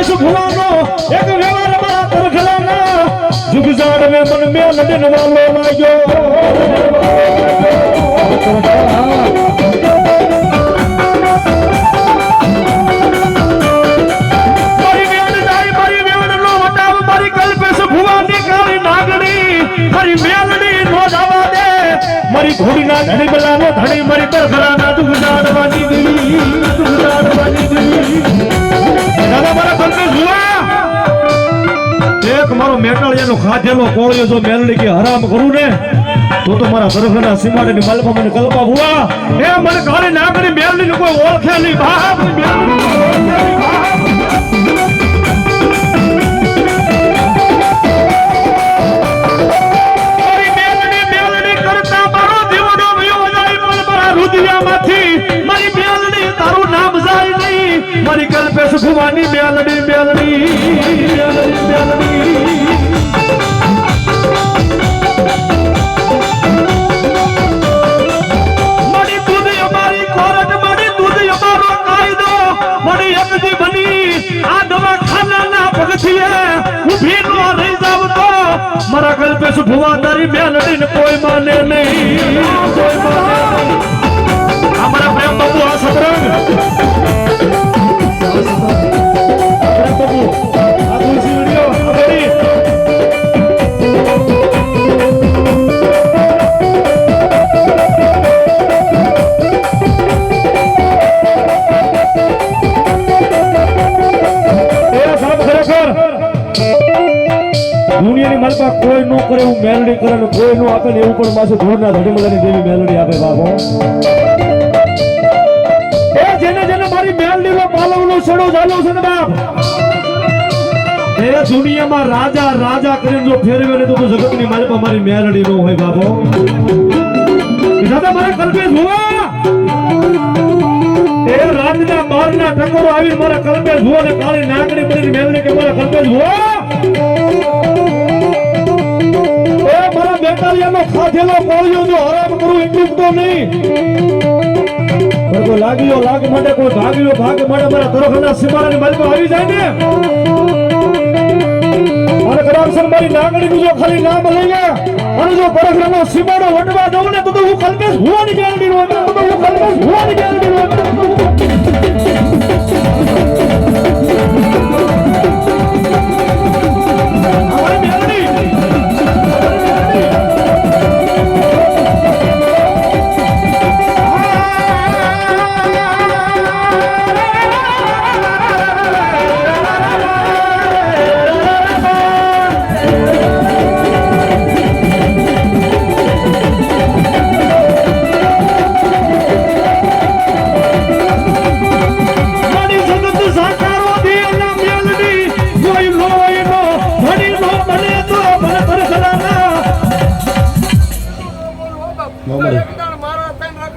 કલ્પેશ ભુવાનો એક વ્યવહાર મારા તરખલાના જુગ જાડ મે મન મે લડન વાલો લાગ્યો મારી વેણ ના નો ધણી બલાનો ધણી, મારી કરખરાના દુગડાડવાની મેટાળિયાનો ખાધેલો કોળિયો જો મેલડી કે હરામ કરું ને તો તો મારા સરખના સીમાડેની માલપા મને કલ્પા ભુવા એ મને કાળી નાગરી મેલડી કોઈ ઓળખે નહીં. બાપ મેલડી મારા કલ્પેશ ભુવા તારી મેલડીને કોઈ માને નહીં. કોઈ માને નો એવું મેલડી કરે ને કોઈ નું આપે ને એવું પણ પાછું ધૂળના ધડી મજાની દેવી મેલડી આપે બાબો એ જેને જેને મારી મેલડી નો પાલવનો છેડો ચાલ્યો છે ને બાપ, એ દુનિયામાં રાજા રાજા કરીને જો ફેરવે ને તો તો જગતની માલપા મારી મેલડી નો હોય બાબો દાદા, મારે કલ્પે જોવા એ રાતના બારના ટકોરો આવી મારા કલ્પે ભુવા ને કાળી નાગડી બની મેલડી કે મારા કલ્પે મારા બેટાલિયાનો ખાધેલો કોળિયો જો હરામ કરું એટલું તો નહીં. લાગ્યો લાગ માટે કોઈ ભાગ્યો ભાગ માટે મારા તરફના સીમાડાની માલિકો આવી જાય ને? અને કરાવસર મારી નાગણીનું જો ખાલી નામ લઈ ગયા અને જો પરખરાનો સીમાડો વટવા દઉં ને તો હું કલ્પેશ હોવાની ગેરંટી નો હું કલ્પેશ હોવાની ગેરંટી નો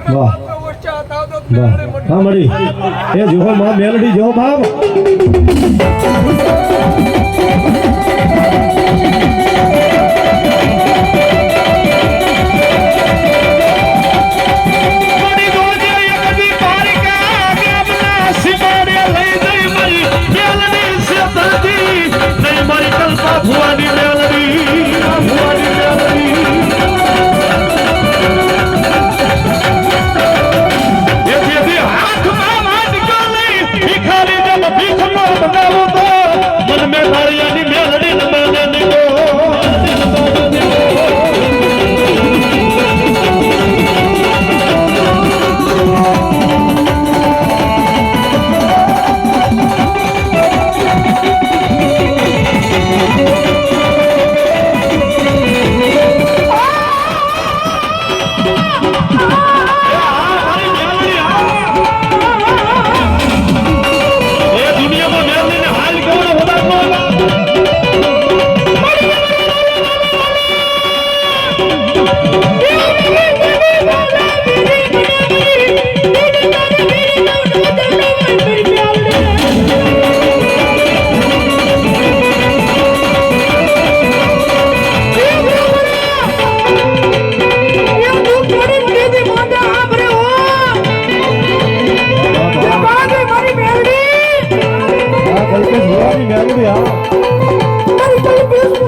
વાહ. હા મળી. એ જો માં મેલડી જો બાપ. ભવાની મેલડી હા મારી કલ્પેશ